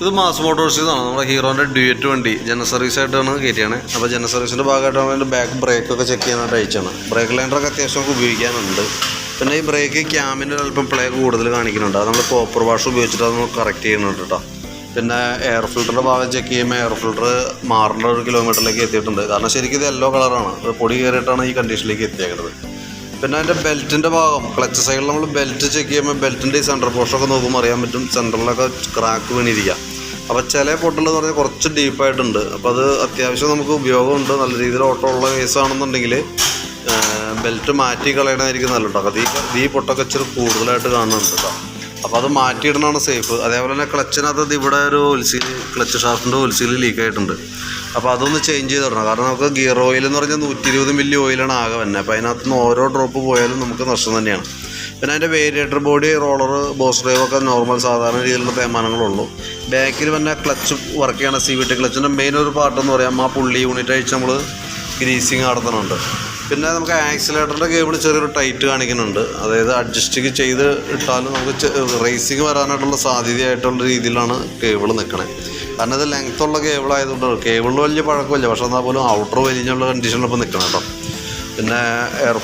ഇത് മാസ് മോട്ടോഴ്സിന്നാണ് നമ്മുടെ ഹീറോന്റെ ഡ്യൂറ്റ് വണ്ടി. ജന സർവീസ് ആയിട്ടാണ് കയറ്റിയാണ്. അപ്പോൾ ജന സർവീസിന്റെ ഭാഗമായിട്ടാണ് അതിന്റെ ബാക്ക് ബ്രേക്ക് ഒക്കെ ചെക്ക് ചെയ്യാനായിട്ട് അയച്ചാണ് ബ്രേക്ക് ലൈൻഡറൊക്കെ അത്യാവശ്യം നമുക്ക് ഉപയോഗിക്കാനുണ്ട്. പിന്നെ ഈ ബ്രേക്ക് ക്യാമിന്റെ അല്പം പ്ലേ കൂടുതൽ കാണിക്കുന്നുണ്ട്. അത് നമ്മൾ കോപ്പർ വാഷ് ഉപയോഗിച്ചിട്ട് അത് നമുക്ക് കറക്റ്റ് ചെയ്യുന്നുണ്ട് കേട്ടോ പിന്നെ എയർ ഫിൽറ്ററിന്റെ ഭാഗം ചെക്ക് ചെയ്യുമ്പോൾ എയർ ഫിൽറ്റർ മാറേണ്ട ഒരു കിലോമീറ്ററിലേക്ക് എത്തിയിട്ടുണ്ട്. കാരണം ശരിക്കും ഇത് യെല്ലോ കളറാണ് പൊടി കയറിയിട്ടാണ് ഈ കണ്ടീഷനിലേക്ക് എത്തിയേക്കുന്നത് പിന്നെ അതിന്റെ ബെൽറ്റിന്റെ ഭാഗം ക്ലച്ച് സൈഡിൽ നമ്മൾ ബെൽറ്റ് ചെക്ക് ചെയ്യുമ്പോൾ ബെൽറ്റിന്റെ ഈ സെന്റർ പോർഷനൊക്കെ നോക്കുമ്പോൾ അറിയാൻ പറ്റും സെന്ററിലൊക്കെ ക്രാക്ക് വീണിരിക്കുക അപ്പോൾ ചില പൊട്ടലെന്ന് പറഞ്ഞാൽ കുറച്ച് ഡീപ്പായിട്ടുണ്ട് അപ്പോൾ അത് അത്യാവശ്യം നമുക്ക് ഉപയോഗമുണ്ട്. നല്ല രീതിയിൽ ഓട്ടോ ഉള്ള കേസാണെന്നുണ്ടെങ്കിൽ ബെൽറ്റ് മാറ്റി കളയണമായിരിക്കും നല്ല കേട്ടോ അത് ഈ പൊട്ടൊക്കെ ഇച്ചിരി കൂടുതലായിട്ട് കാണുന്നുണ്ട് കേട്ടോ അപ്പോൾ അത് മാറ്റിയിടണമാണ് സേഫ്. അതേപോലെ തന്നെ ക്ലച്ചിനകത്ത് ഇവിടെ ഒരു ഒൽസീൽ ക്ലച്ച് ഷാഫ്റ്റിന്റെ ഒൽസീൽ ലീക്ക് ആയിട്ടുണ്ട്. അപ്പോൾ അതൊന്ന് ചേഞ്ച് ചെയ്ത് തരണം കാരണം നമുക്ക് ഗിയർ ഓയിൽ എന്ന് പറഞ്ഞാൽ നൂറ്റി ഇരുപത് മില്ലി ഓയിലാണ് ആകെ തന്നെ അപ്പോൾ അതിനകത്ത് നിന്ന് ഓരോ ഡ്രോപ്പ് പോയാലും നമുക്ക് നഷ്ടം തന്നെയാണ്. പിന്നെ അതിന്റെ variator body roller boss drive ഒക്കെ നോർമൽ സാധാരണ രീതിയിലുള്ള തേമാനങ്ങളുള്ളൂ ബാക്കിൽ പിന്നെ ക്ലച്ച് വർക്ക് ചെയ്യണ സി വി ടി ക്ലച്ചിന്റെ മെയിൻ ഒരു പാർട്ട് എന്ന് പറയാം ആ പുള്ളി യൂണിറ്റ് അഴിച്ച് നമ്മൾ ഗ്രീസിങ് നടത്തുന്നുണ്ട് പിന്നെ നമുക്ക് ആക്സിലേറ്ററിന്റെ കേബിൾ ചെറിയൊരു ടൈറ്റ് കാണിക്കുന്നുണ്ട്. അതായത് അഡ്ജസ്റ്റ് ചെയ്ത് ഇട്ടാലും നമുക്ക് റേസിങ് വരാനായിട്ടുള്ള സാധ്യതയായിട്ടുള്ള രീതിയിലാണ് കേബിൾ നിൽക്കണേ കാരണം ഇത് ലെങ്ത്തുള്ള കേബിൾ ആയതുകൊണ്ട് കേബിൾ വലിയ പഴക്കമില്ല. പക്ഷെ എന്നാൽ പോലും ഔട്ടർ വലിഞ്ഞുള്ള കണ്ടീഷനിലിപ്പോൾ നിൽക്കണം കേട്ടോ. പിന്നെ എയർ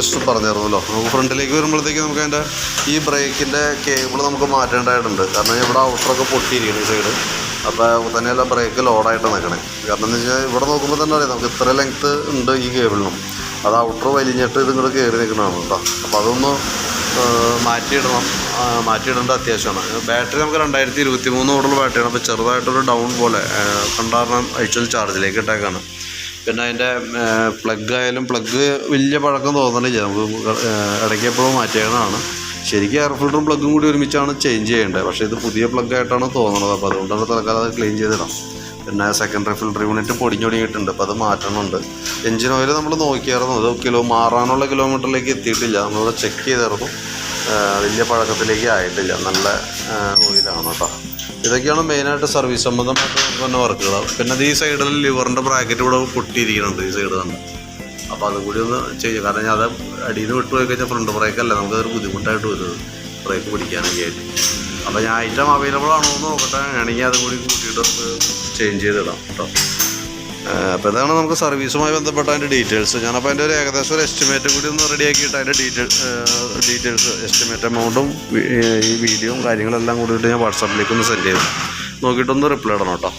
ജസ്റ്റ് പറഞ്ഞിരുന്നല്ലോ നമുക്ക് ഫ്രണ്ടിലേക്ക് വരുമ്പോഴത്തേക്ക് നമുക്ക് അതിന്റെ ഈ ബ്രേക്കിന്റെ കേബിൾ നമുക്ക് മാറ്റേണ്ടതായിട്ടുണ്ട്. കാരണം ഇവിടെ ഔട്ടറൊക്കെ പൊട്ടിയിരിക്കുന്നു സൈഡ് അപ്പോൾ തന്നെയല്ല ബ്രേക്ക് ലോഡായിട്ട് നിൽക്കണേ കാരണം എന്ന് വെച്ചാൽ ഇവിടെ നോക്കുമ്പോൾ തന്നെ അറിയാം നമുക്ക് ഇത്ര ലെങ്ത്ത് ഉണ്ട് ഈ കേബിളിനും അത് ഔട്ടർ വലിഞ്ഞിട്ട് ഇത് ഇങ്ങോട്ട് കയറി നിൽക്കണതാണ് കേട്ടോ അപ്പോൾ അതൊന്ന് മാറ്റിയിടണം. മാറ്റിയിടേണ്ട അത്യാവശ്യമാണ്. ബാറ്ററി നമുക്ക് രണ്ടായിരത്തി ഇരുപത്തി മൂന്ന് മോഡൽ ബാറ്ററിയാണ് അപ്പോൾ ചെറുതായിട്ടൊരു ഡൗൺ പോലെ കണ്ടാരണം അഴിച്ചൽ ചാർജിലേക്ക് ഇട്ടേക്കാണ്. പിന്നെ അതിന്റെ പ്ലഗ് ആയാലും പ്ലഗ് വലിയ പഴക്കം തോന്നണില്ല. നമുക്ക് ഇടയ്ക്ക് എപ്പോഴും ശരിക്കും എയർ ഫിൽറ്ററും പ്ലഗും കൂടി ഒരുമിച്ചാണ് ചേഞ്ച് ചെയ്യേണ്ടത്. പക്ഷേ ഇത് പുതിയ പ്ലഗ് ആയിട്ടാണ് തോന്നുന്നത് അപ്പോൾ അതുകൊണ്ടാണ് തൽക്കാലം അത് ക്ലീൻ ചെയ്തിടാം പിന്നെ സെക്കൻഡറി ഫിൽറ്റർ യൂണിറ്റ് പൊടിഞ്ഞൊടിങ്ങിയിട്ടുണ്ട് അപ്പോൾ അത് മാറ്റണമുണ്ട് എഞ്ചിൻ ഓയിൽ നമ്മൾ നോക്കിയായിരുന്നു. അത് കിലോ മാറാനുള്ള കിലോമീറ്ററിലേക്ക് എത്തിയിട്ടില്ല. നമ്മളിവിടെ ചെക്ക് ചെയ്തായിരുന്നു. വലിയ പഴക്കത്തിലേക്ക് ആയിട്ടില്ല. നല്ല ഓയിലാണ് കേട്ടോ. ഇതൊക്കെയാണ് മെയിനായിട്ട് സർവീസ് സംബന്ധമായിട്ട് തന്നെ വർക്കുകൾ പിന്നെ ഈ സൈഡിൽ ലിവറിന്റെ ബ്രാക്കറ്റ് ഇവിടെ പൊട്ടിയിരിക്കുന്നുണ്ട് ഈ സൈഡ് തന്നെ. അപ്പോൾ അതും കൂടി ഒന്ന് ചെയ്യുക കാരണം ഞാൻ അത് അടിയിൽ നിന്ന് വിട്ടുപോയി കഴിഞ്ഞാൽ ഫ്രണ്ട് ബ്രേക്കല്ല നമുക്കതൊരു ബുദ്ധിമുട്ടായിട്ട് വരുന്നത് ബ്രേക്ക് പിടിക്കാനൊക്കെ ആയിട്ട്. അപ്പോൾ ഞാൻ ഐറ്റം അവൈലബിൾ ആണോ എന്ന് നോക്കട്ടെ. ആണെങ്കിൽ അതും കൂടി കൂട്ടിയിട്ട് ചേഞ്ച് ചെയ്തിടാം കേട്ടോ. അപ്പോൾ ഇതാണ് നമുക്ക് സർവീസുമായി ബന്ധപ്പെട്ട അതിന്റെ ഡീറ്റെയിൽസ് ഞാനപ്പോൾ അതിന്റെ ഒരു ഏകദേശം ഒരു എസ്റ്റിമേറ്റ് കൂടി ഒന്ന് റെഡിയാക്കിയിട്ട് അതിന്റെ ഡീറ്റെയിൽ ഡീറ്റെയിൽസ് എസ്റ്റിമേറ്റ് എമൗണ്ടും ഈ വീഡിയോയും കാര്യങ്ങളെല്ലാം കൂടിയിട്ട് ഞാൻ വാട്സാപ്പിലേക്ക് ഒന്ന് സെൻഡ് ചെയ്തു. നോക്കിയിട്ടൊന്ന് റിപ്ലൈ ഇടണം കേട്ടോ.